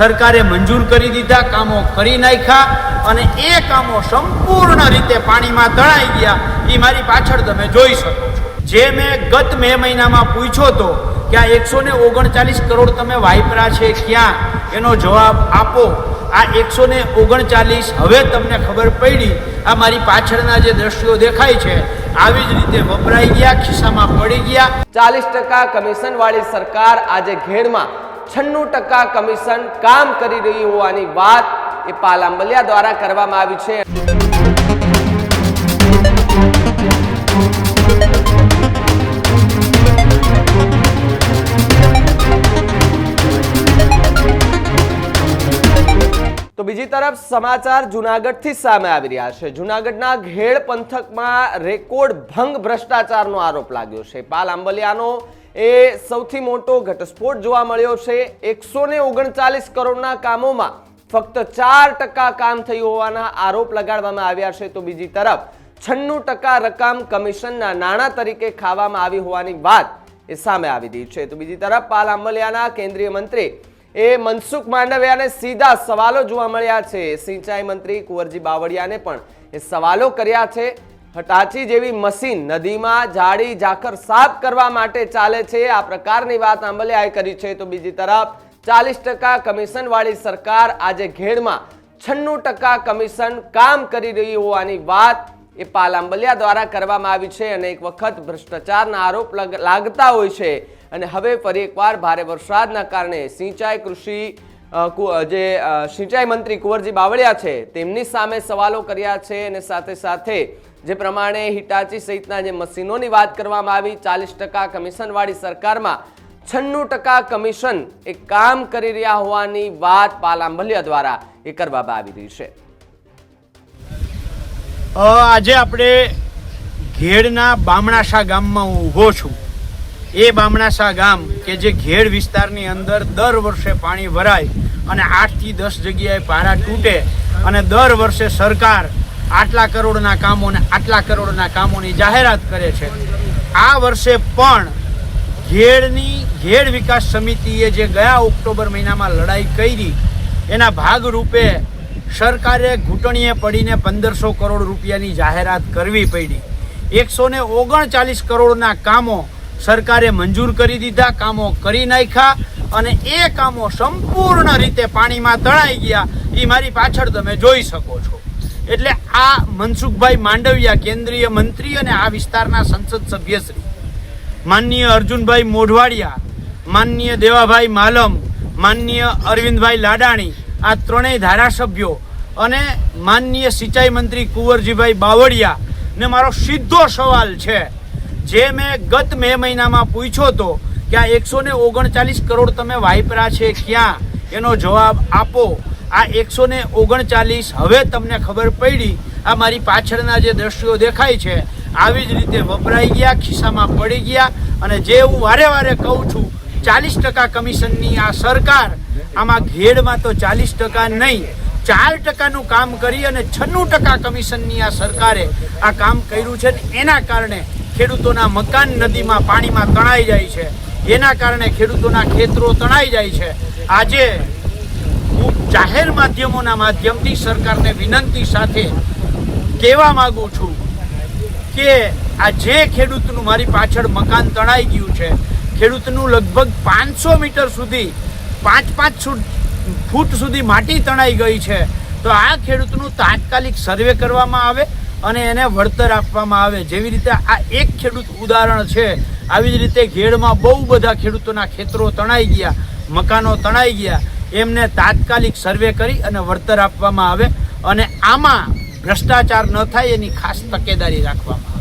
સરકારે મંજૂર કરી દીધા, કામો કરી નાખ્યા અને એ કામો સંપૂર્ણ રીતે પાણીમાં તણાઈ ગયા. એ મારી પાછળ તમે જોઈ શકો જે મેં ગત મે મહિનામાં પૂછ્યો તો કે આ એકસો ને ઓગણચાલીસ કરોડ તમે વાપરા છે ક્યાં? એનો જવાબ આપો. આ એકસો ને ઓગણચાલીસ હવે તમને ખબર પડી. આ મારી પાછળના જે દ્રશ્યો દેખાય છે, આવી જ રીતે વપરાઈ ગયા, ખિસ્સામાં પડી ગયા. ચાલીસ ટકા કમિશન વાળી સરકાર આજે ઘેડમાં છન્નું ટકા કમિશન કામ કરી રહી હોવાની વાત એ પાલાંબલિયા દ્વારા કરવામાં આવી છે. તો બીજી તરફ સમાચાર જુનાગઢથી સામે આવી રહ્યા છે. જુનાગઢના ઘેડ પંથકમાં રેકોર્ડ ભંગ ભ્રષ્ટાચારનો આરોપ લાગ્યો છે. પાલ આંબલિયાનો એ સૌથી મોટો ઘટસ્ફોટ જોવા મળ્યો છે. એકસો ને ઓગણચાલીસ કરોડના કામોમાં ફક્ત ચાર ટકા કામ થયું હોવાના આરોપ લગાડવામાં આવ્યા છે. તો બીજી તરફ, છન્નું ટકા રકમ કમિશનના નાણાં તરીકે ખાવામાં આવી હોવાની વાત એ સામે આવી રહી છે. તો બીજી તરફ, પાલ આંબલિયાના કેન્દ્રીય મંત્રી એ મનસુખ માંડવિયાને સીધા સવાલો જોવા મળ્યા છે. સિંચાઈ મંત્રી કુંવરજી બાવળિયાને પણ એ સવાલો કર્યા છે. હટાચી જેવી મશીન નદીમાં જાડી ઝાકર સાફ કરવા માટે ચાલે છે. આ પ્રકારની વાત આંબલિયાએ કરી છે. તો બીજી તરફ, ચાલીસ ટકા કમિશન વાળી સરકાર આજે ઘેડમાં છન્નું ટકા કમિશન કામ કરી રહી હોવાની વાત એ પાલાંબલિયા દ્વારા કરવામાં આવી છે અને એક વખત ભ્રષ્ટાચારના આરોપ લગ- લાગતા હોય છે. અને હવે ફરી એકવાર ભારે વરસાદના કારણે સિંચાઈ કૃષિ જે સિંચાઈ મંત્રી કુંવરજી બાવળિયા છે, તેમની સામે સવાલો કર્યા છે અને સાથે સાથે જે પ્રમાણે હિટાચી સહિતના જે મશીનોની વાત કરવામાં આવી, ચાલીસ ટકા કમિશનવાળી સરકારમાં છન્નું ટકા કમિશન એ કામ કરી રહ્યા હોવાની વાત પાલાંબલિયા દ્વારા એ કરવામાં આવી રહી છે. આજે આપણે ઘેડના બામણાશા ગામમાં હું ઊભો છું. એ બામણાસા ગામ કે જે ઘેડ વિસ્તારની અંદર દર વર્ષે પાણી ભરાય અને આઠથી દસ જગ્યાએ પારા તૂટે અને દર વર્ષે સરકાર આટલા કરોડના કામોને આટલા કરોડના કામોની જાહેરાત કરે છે. આ વર્ષે પણ ઘેડની, ઘેડ વિકાસ સમિતિએ જે ગયા ઓક્ટોબર મહિનામાં લડાઈ કરી, એના ભાગરૂપે સરકારે ઘૂંટણીએ પડીને પંદરસો કરોડ રૂપિયાની જાહેરાત કરવી પડી. એકસો ને ઓગણચાલીસ કરોડના કામો સરકારે મંજૂર કરી દીધા, કામો કરી નાખ્યા અને એ કામો સંપૂર્ણ રીતે પાણીમાં તણાઈ ગયા. એ મારી પાછળ તમે જોઈ શકો છો. એટલે આ મનસુખભાઈ માંડવિયા કેન્દ્રીય મંત્રી અને આ વિસ્તારના સંસદ સભ્યશ્રી, માનનીય અર્જુનભાઈ મોઢવાડિયા, માનનીય દેવાભાઈ માલમ, માનનીય અરવિંદભાઈ લાડાણી, આ ત્રણેય ધારાસભ્યો અને માનનીય સિંચાઈ મંત્રી કુંવરજીભાઈ બાવળિયા ને મારો સીધો સવાલ છે. જે મેં ગત મે મહિનામાં પૂછ્યો તો કે આ એકસો ને ઓગણચાલીસ કરોડ તમે વાપરા છે ક્યાં? એનો જવાબ આપો. આ એકસો ને ઓગણચાલીસ હવે તમને ખબર પડી. આ મારી પાછળના જે દ્રશ્યો દેખાય છે, આવી જ રીતે વપરાઈ ગયા, ખિસ્સામાં પડી ગયા અને જે હું વારે વારે કહું છું, ચાલીસ ટકા કમિશનની આ સરકાર આમાં ઘેડમાં તો ચાલીસ ટકા નહીં, ચાર ટકાનું કામ કરી અને છન્નું ટકા કમિશનની આ સરકારે આ કામ કર્યું છે ને એના કારણે ખેડૂતોના મકાન નદીમાં પાણીમાં તણાઈ જાય છે. એના કારણે ખેડૂતોના ખેતરો તણાઈ જાય છે. આજે હું જાહેર માધ્યમોના માધ્યમથી સરકારને વિનંતી સાથે કહેવા માગું છું કે આ જે ખેડૂતનું મારી પાછળ મકાન તણાઈ ગયું છે, ખેડૂતનું લગભગ પાંચસો મીટર સુધી પાંચ પાંચ ફૂટ સુધી માટી તણાઈ ગઈ છે. તો આ ખેડૂતનું તાત્કાલિક સર્વે કરવામાં આવે અને એને વળતર આપવામાં આવે. જેવી રીતે આ એક ખેડૂત ઉદાહરણ છે. આવી જ રીતે ઘેડમાં બહુ બધા ખેડૂતોના ખેતરો તણાઈ ગયા, મકાનો તણાઈ ગયા. એમને તાત્કાલિક સર્વે કરી અને વળતર આપવામાં આવે અને આમાં ભ્રષ્ટાચાર ન થાય એની ખાસ તકેદારી રાખવામાં આવે.